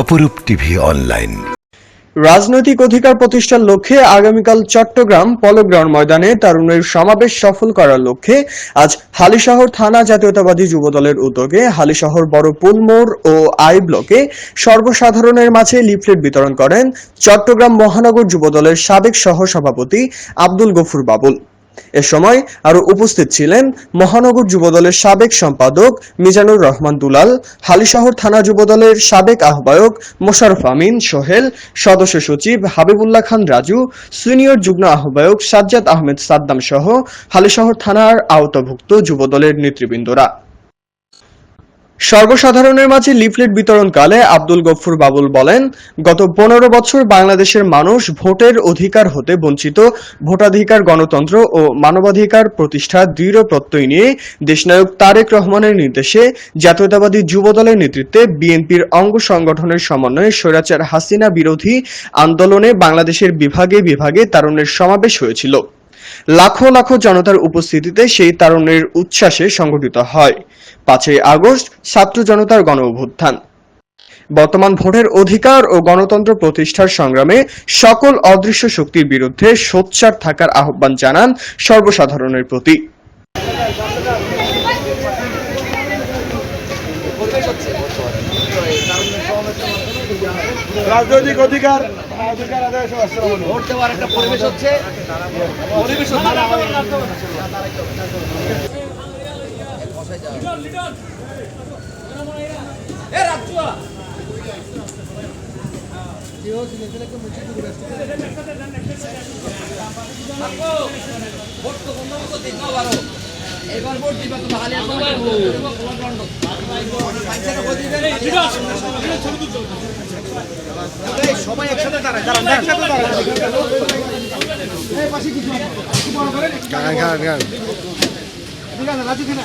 অপরূপ TV online. রাজনৈতিক অধিকার প্রতিষ্ঠার লক্ষ্যে আগামীকাল চট্টগ্রাম পলগ্রাউন্ড ময়দানে তারুণের সমাবেশ সফল করার লক্ষ্যে আজ হালিশহর থানা জাতীয়তাবাদী যুবদলের উদ্যোগে হালিশহর বড় পুল মোড় ও আই ব্লকে সর্বসাধারণের মাঝে লিফলেট বিতরণ করেন চট্টগ্রাম মহানগর যুবদলের সাবেক সহ সভাপতি আব্দুল গফুর বাবুল। এ সময় আরও উপস্থিত ছিলেন মহানগর যুবদলের সাবেক সম্পাদক মিজানুর রহমান দুলাল, হালিশহর থানা যুবদলের সাবেক আহ্বায়ক মোশারফ আমিন সোহেল, সদস্য সচিব হাবিবুল্লাহ খান রাজু, সিনিয়র যুগ্ম আহ্বায়ক সাজ্জাদ আহমেদ সাদ্দাম সহ হালিশহর থানার আওতাভুক্ত যুবদলের নেতৃবৃন্দরা। সর্বসাধারণের মাঝে লিফলেট বিতরণকালে আব্দুল গফুর বাবুল বলেন, গত পনেরো বছর বাংলাদেশের মানুষ ভোটের অধিকার হতে বঞ্চিত। ভোটাধিকার গণতন্ত্র ও মানবাধিকার প্রতিষ্ঠা দৃঢ় প্রত্যয় নিয়ে দেশনায়ক তারেক রহমানের নির্দেশে জাতীয়তাবাদী যুবদলের নেতৃত্বে বিএনপির অঙ্গ সংগঠনের সমন্বয়ে স্বৈরাচার হাসিনা বিরোধী আন্দোলনে বাংলাদেশের বিভাগে বিভাগে তারুণের সমাবেশ হয়েছিল। লাখো লাখো জনতার উপস্থিতিতে সেই তারুণের উচ্ছ্বাসে সংগঠিত হয়। পাঁচই আগস্ট, ছাত্র জনতার গণ অভ্যুত্থান। বর্তমান ভোটের অধিকার ও গণতন্ত্র প্রতিষ্ঠার সংগ্রামে সকল অদৃশ্য শক্তির বিরুদ্ধে সোচ্চার থাকার আহ্বান জানান সর্বসাধারণের প্রতি। রাজনৈতিক অধিকার ভোট দেওয়ার একটা পরিবেশ হচ্ছে পরিবেশ ভোট তো বন্ধ এবার ভোট দিবা সবাই একসাথে দাঁড়ায় দাঁড়ান একসাথে দাঁড়ান। ঠিক আছে রাজু কিনা।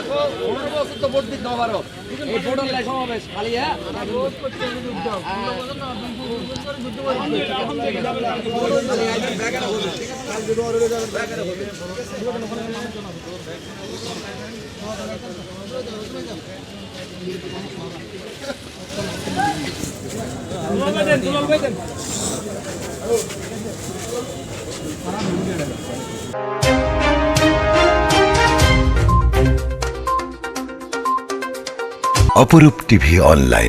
পনেরো বছর তো ভোট দিতে হবে আরও। এই ভোট হলে সমাবেশ খালি হ্যাঁ? অপরূপ টিভি অনলাইন।